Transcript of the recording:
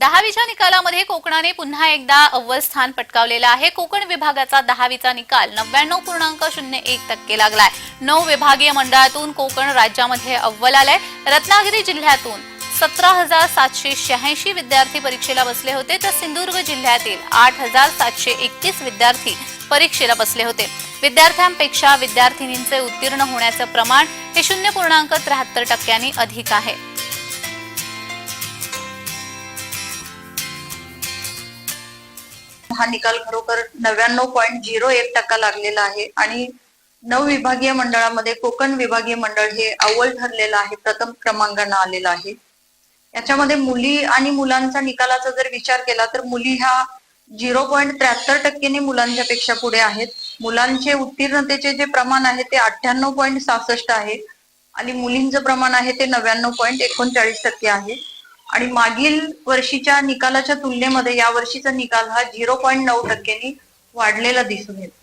दहावीच्या निकालामध्ये कोकणाने पुन्हा एकदा अव्वल स्थान पटकावलेलं आहे. कोकण विभागाचा दहावीचा निकाल नव्याण्णव पूर्णांक शून्य एक टक्के लागलाय. नऊ विभागीय मंडळातून कोकण राज्यामध्ये अव्वल आलाय. रत्नागिरी जिल्ह्यातून सतरा हजार सातशे शहाऐंशी विद्यार्थी परीक्षेला बसले होते तर सिंधुदुर्ग जिल्ह्यातील आठ हजार सातशे एकतीस विद्यार्थी परीक्षेला बसले होते. विद्यार्थ्यांपेक्षा विद्यार्थिनींचे उत्तीर्ण होण्याचं प्रमाण हे शून्य पूर्णांक त्र्याहत्तर टक्क्यांनी अधिक आहे. हा निकाल खरोखर नव्याण्णव पॉईंट झिरो एक टक्का लागलेला आहे. आणि नऊ विभागीय मंडळामध्ये कोकण विभागीय मंडळ हे अव्वल ठरलेलं आहे प्रथम क्रमांकानं आलेलं आहे. याच्यामध्ये मुली आणि मुलांचा निकालाचा जर विचार केला तर मुली ह्या झिरो पॉईंट त्र्याहत्तर टक्केने मुलांच्या पेक्षा पुढे आहेत. मुलांचे उत्तीर्णतेचे जे प्रमाण आहे ते अठ्ठ्याण्णव पॉईंट सहासष्ट आहे. आणि मुलींचं प्रमाण आहे ते नव्याण्णव पॉईंट एकोणचाळीस टक्के आहे. आणि मागील वर्षीच्या निकालाच्या तुलनेमध्ये या वर्षीचा निकाल हा झिरो पॉईंट नऊ टक्क्यांनी वाढलेला दिसून येतो.